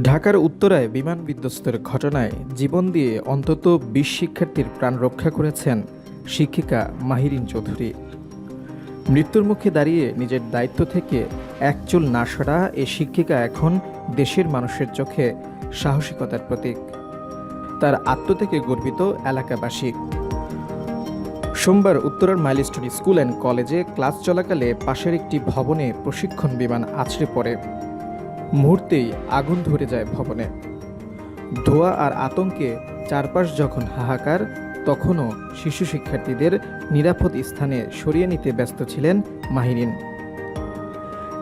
ঢাকার উত্তরায় বিমান বিধ্বস্তের ঘটনায় জীবন দিয়ে অন্তত বিশ শিক্ষার্থীর প্রাণ রক্ষা করেছেন শিক্ষিকা মাহিরিন চৌধুরী। মৃত্যুর মুখে দাঁড়িয়ে নিজের দায়িত্ব থেকে একচুল না সরা এ শিক্ষিকা এখন দেশের মানুষের চোখে সাহসিকতার প্রতীক। তার আত্মত্যাগে গর্বিত এলাকাবাসী। সোমবার উত্তরার মাইলস্টোন স্কুল অ্যান্ড কলেজে ক্লাস চলাকালে পাশের একটি ভবনে প্রশিক্ষণ বিমান আছড়ে পড়ে। মুহূর্তেই আগুন ধরে যায় ভবনে। ধোয়া আর আতঙ্কে চারপাশ যখন হাহাকার, তখনও শিশু শিক্ষার্থীদের নিরাপদ স্থানে সরিয়ে নিতে ব্যস্ত ছিলেন মাহিরিন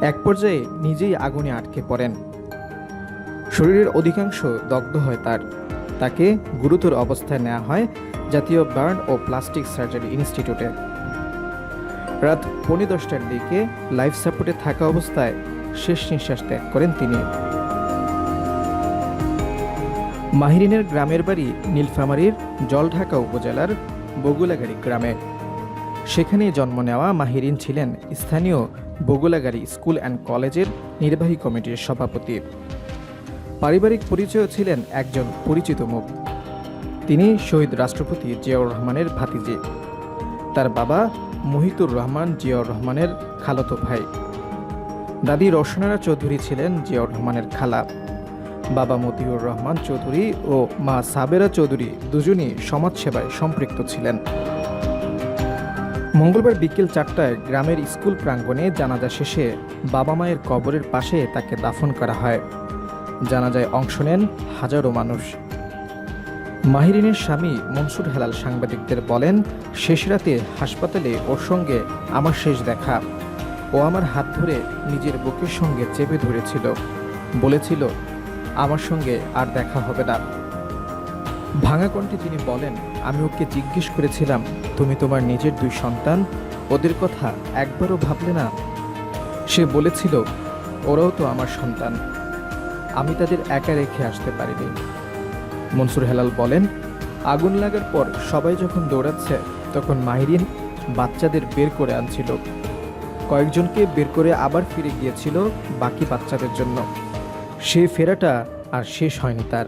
এক পর্যায়ে নিজেই আগুনে আটকে পড়েন। শরীরের অধিকাংশ দগ্ধ হয় তার। তাকে গুরুতর অবস্থায় নেওয়া হয় জাতীয় বার্ন ও প্লাস্টিক সার্জারি ইনস্টিটিউটে। রাত পৌনে দশটার দিকে লাইফ সাপোর্টে থাকা অবস্থায় শেষ নিঃশ্বাস ত্যাগ করেন তিনি। মাহিরিনের গ্রামের বাড়ি নীলফামারীর জলঢাকা উপজেলার বগুলাগাড়ি গ্রামে। সেখানেই জন্ম নেওয়া মাহিরিন ছিলেন স্থানীয় বগুলাগাড়ি স্কুল অ্যান্ড কলেজের নির্বাহী কমিটির সভাপতি। পারিবারিক পরিচয় ছিলেন একজন পরিচিত মুখ। তিনি শহীদ রাষ্ট্রপতি জিয়াউর রহমানের ভাতিজি। তার বাবা মহিতুর রহমান জিয়াউর রহমানের খালতো ভাই। দাদি রসনারা চৌধুরী ছিলেন জিয়াউর রহমানের খালা। বাবা মতিউর রহমান চৌধুরী ও মা সাবেরা চৌধুরী দুজনই সমাজসেবায় সম্পৃক্ত ছিলেন। মঙ্গলবার বিকেল চারটায় গ্রামের স্কুল প্রাঙ্গণে জানাজা শেষে বাবা মায়ের কবরের পাশে তাকে দাফন করা হয়। জানাজায় অংশ নেন হাজারো মানুষ। মাহিরিনের স্বামী মনসুর হেলাল সাংবাদিকদের বলেন, শেষ রাতে হাসপাতালে ওর সঙ্গে আমার শেষ দেখা। ও আমার হাত ধরে নিজের বুকের সঙ্গে চেপে ধরেছিল। বলেছিল, আমার সঙ্গে আর দেখা হবে না। ভাঙা কণ্ঠে তিনি বলেন, আমি ওকে জিজ্ঞেস করেছিলাম, তুমি তোমার নিজের দুই সন্তান? ওদের কথা একবারও ভাবলে না? সে বলেছিল, ওরাও তো আমার সন্তান। আমি তাদের একা রেখে আসতে পারিনি। মনসুর হেলাল বলেন, আগুন লাগার পর সবাই যখন দৌড়াচ্ছে, তখন মাহিরিন বাচ্চাদের বের করে আনছিল। কয়েকজনকে বের করে আবার ফিরে গিয়েছিল বাকি বাচ্চাদের জন্য। সে ফেরাটা আর শেষ হয়নি তার।